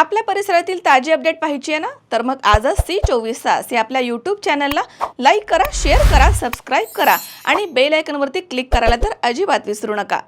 आपल्या परिसरातील ताजी अपडेट पाहिजे आहे ना? तर मग आजच सी चोवीस तास या आपल्या यूट्यूब चॅनलला लाईक करा शेअर करा सबस्क्राईब करा आणि बेल आयकनवरती क्लिक करायला तर अजिबात विसरू नका.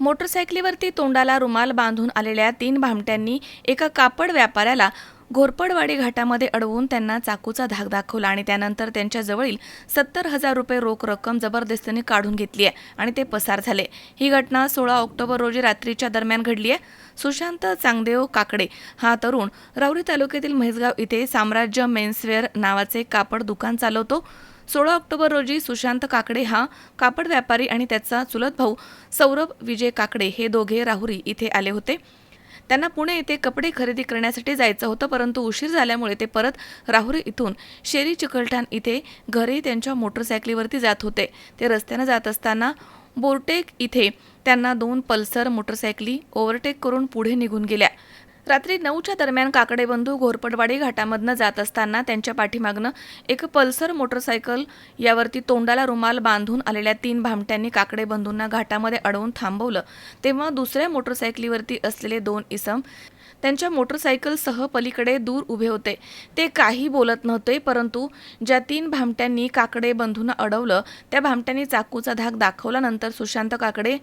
मोटरसायकलीवरती तोंडाला रुमाल बांधून आलेल्या तीन भामट्यांनी एका कापड व्यापाऱ्याला घोरपडवाडी घाटामध्ये अडवून त्यांना चाकूचा धाक दाखवला आणि त्यानंतर त्यांच्याजवळील सत्तर हजार रुपये रोख रक्कम जबरदस्तीने काढून घेतली आहे आणि ते पसार झाले. ही घटना सोळा ऑक्टोबर रोजी रात्रीच्या दरम्यान घडली आहे. सुशांत चांगदेव काकडे हा तरुण राऊरी तालुक्यातील म्हैसगाव इथे साम्राज्य मेन्सवेअर नावाचे कापड दुकान चालवतो. सोळा ऑक्टोबर रोजी सुशांत काकडे हा कापड व्यापारी आणि त्याचा चुलत भाऊ सौरभ विजय काकडे हे दोघे राहुरी इथे आले होते. त्यांना पुणे येथे कपडे खरेदी करण्यासाठी जायचं होतं परंतु उशीर झाल्यामुळे ते परत राहुरी इथून शेरी चिकलठाण इथे घरी त्यांच्या मोटरसायकलीवरती जात होते. ते रस्त्यानं जात असताना बोरटेक इथे त्यांना दोन पल्सर मोटरसायकली ओव्हरटेक करून पुढे निघून गेल्या. रात्री नऊच्या दरम्यान काकडे बंधू घोरपडवाडी घाटामधनं जात असताना त्यांच्या पाठीमागनं एक पल्सर मोटरसायकल यावरती तोंडाला रुमाल बांधून आलेल्या तीन भामट्यांनी काकडे बंधूंना घाटामध्ये अडवून थांबवलं. तेव्हा दुसऱ्या मोटरसायकलीवरती असलेले दोन इसम त्यांच्या मोटरसायकलसह पलीकडे दूर उभे होते. ते काही बोलत नव्हते परंतु ज्या तीन भामट्यांनी काकडे बंधूंना अडवलं त्या भामट्यांनी चाकूचा धाक दाखवल्यानंतर सुशांत काकडे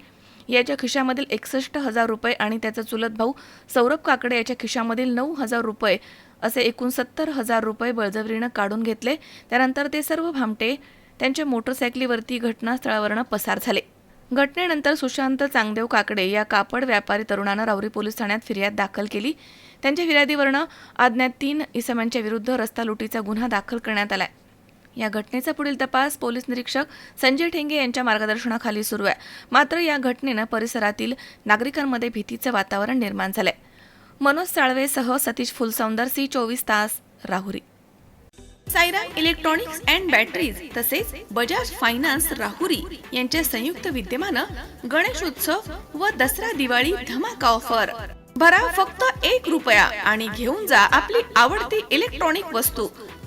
याच्या खिशामधील एकसष्ट हजार रुपये आणि त्याचा चुलत भाऊ सौरभ काकडे याच्या खिशामधील नऊ हजार रुपये असे एकूण सत्तर हजार रुपये बळजबरीनं काढून घेतले. त्यानंतर ते सर्व भामटे त्यांच्या मोटरसायकलीवरती घटनास्थळावरनं पसार झाले. घटनेनंतर सुशांत चांगदेव काकडे या कापड व्यापारी तरुणानं राऊरी पोलीस ठाण्यात फिर्याद दाखल केली. त्यांच्या फिर्यादीवरनं आज्ञात तीन इसमांच्या विरुद्ध रस्ता लुटीचा गुन्हा दाखल करण्यात आला आहे या घटनेचा पुढील तपास पोलीस निरीक्षक संजय ठेंगे यांच्या मार्गदर्शनाखाली सुरू आहे. मात्र या घटनेनं परिसरातील नागरिकांमध्ये भीतीचं वातावरण निर्माण झालंय. मनोज साळवेसह सतीश फुलसौंदर सी चोवीस तास Rahuri. Saira electronics and batteries तसेच बजाज फायनान्स राहुरी यांच्या संयुक्त विद्यमानं गणेशोत्सव व दसरा दिवाळी धमाका ऑफर. भरा फक्त एक रुपया आणि घेऊन जा आपली आवडती इलेक्ट्रॉनिक वस्तू.